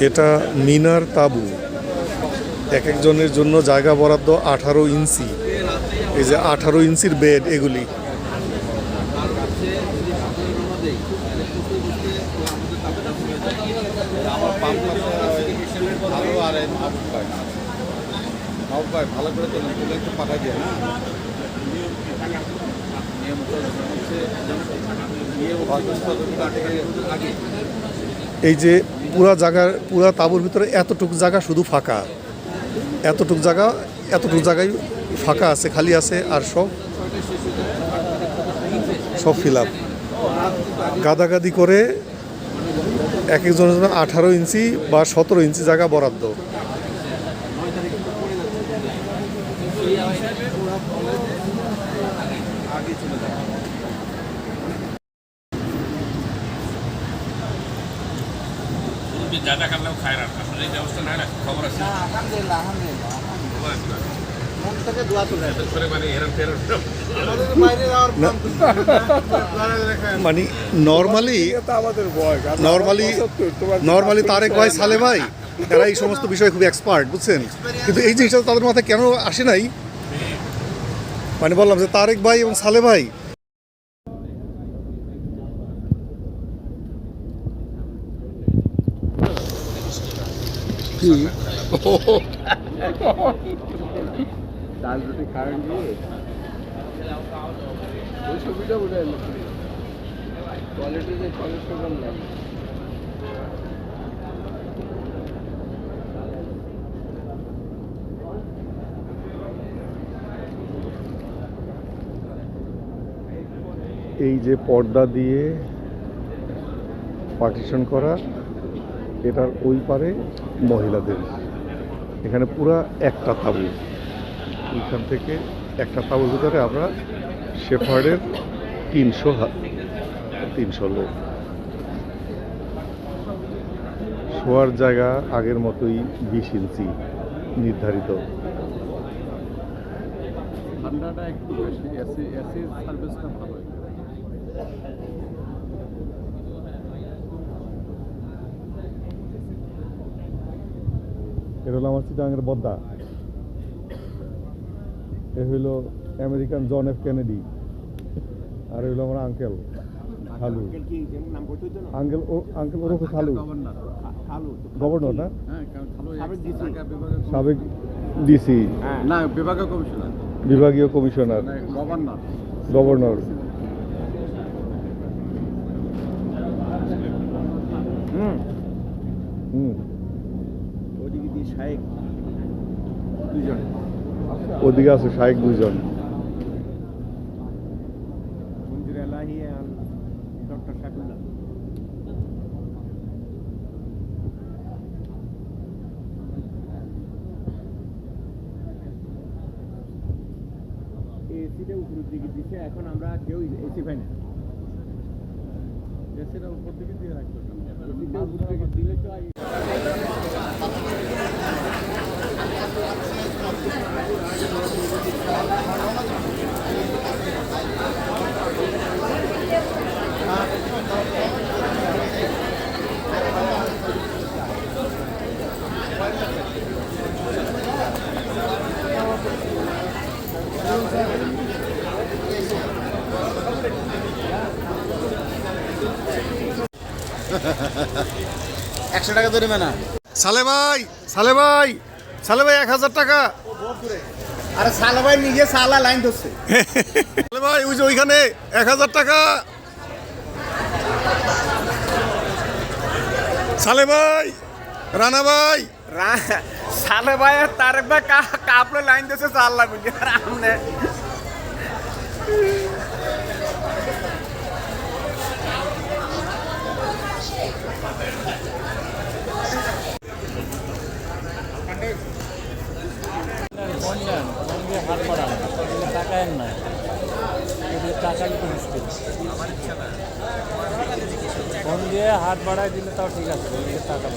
এটা মিনার তাবু এক একজনের জন্য জায়গা বরাদ্দ আঠারো ইঞ্চি এই যে আঠারো ইঞ্চির বেড এগুলি ভালো আর মাহবুব ভাই মাহবুব ভাই ভালো করে তোলেন তুলে একটু পাঠাই দিয়ে হ্যাঁ নিয়ম হচ্ছে আগে এই যে পুরা জায়গার, পুরা তাঁবুর ভিতরে এতটুকু জায়গা শুধু ফাঁকা। এতটুকু জায়গা, এতটুকু জায়গায় ফাঁকা আছে, খালি আছে আর সব সব ফিল আপ গাদাগাদি করে এক একজনের জন্য আঠারো ইঞ্চি বা সতেরো ইঞ্চি জায়গা বরাদ্দ যায় মুরব্বী যা খায় না আসলে এই ব্যবস্থা নাই না খবর আছে। আলহামদুলিল্লাহ আলহামদুলিল্লাহ। মন থেকে দোয়া চলে মানে মানে নর্মালি নর্মালি নর্মালি তারেক ভাই সালে ভাই তারা এই সমস্ত বিষয়ে খুব এক্সপার্ট বুঝছেন? কিন্তু এই জিনিসটা তাদের মাথায় কেন আসে নাই? মানে বললাম যে তারেক ভাই এবং সালে ভাই এই যে পর্দা দিয়ে পার্টিশন করা এটার ওই পারে মহিলাদের। এখানে পুরা একটা তাবু। এইখান থেকে একটা তাবুর ভিতরে আমরা শেফার্ডের তিনশো তিনশো লোক। শোয়ার জায়গা আগের মতোই বিশ ইঞ্চি নির্ধারিত। ঠান্ডাটা একটু বেশি, এসি এসি সার্ভিসটা ভালো। এটা হলো আমার চিটাঙ্গের বদ্দা। এ হইল আমেরিকান জন এফ কেনেডি। আর হইল আমার আঙ্কেল খালু। আঙ্কেল ও আঙ্কেল ওরফে খালু। গভর্নর। না? হ্যাঁ সাবেক ডিসি। হ্যাঁ। না বিভাগীয় কমিশনার। বিভাগীয় কমিশনার। গভর্নর। গভর্নর। হুম। হুম। ওদিকে শায়েক দুজন ওদিকে আছে শাহেক দুজন মঞ্জুর এলাহি আর ডক্টর সাকুল্লাহ এসিটা উপরের দিকে দিছে এখন আমরা কেউ এসি পাই না। এসিটা উপর দিকে দিয়ে রাখতো দিলে তো একশো টাকা ধরে মেনা সালে ভাই সালে ভাই। সালে ভাই এক হাজার টাকা। আরে সালে ভাই নিজে সালা লাইন ধরছে। সালে ভাই ওই যে ওইখানে এক হাজার টাকা। সালে ভাই রানা ভাই। সালে ভাই আর তারেক ভাই কাপড়ে লাইন দিয়েছে চাল টাকা কিন্তু মুশকিল? ফোন দিয়ে হাত বাড়ায় দিলে তাও ঠিক আছে টাকা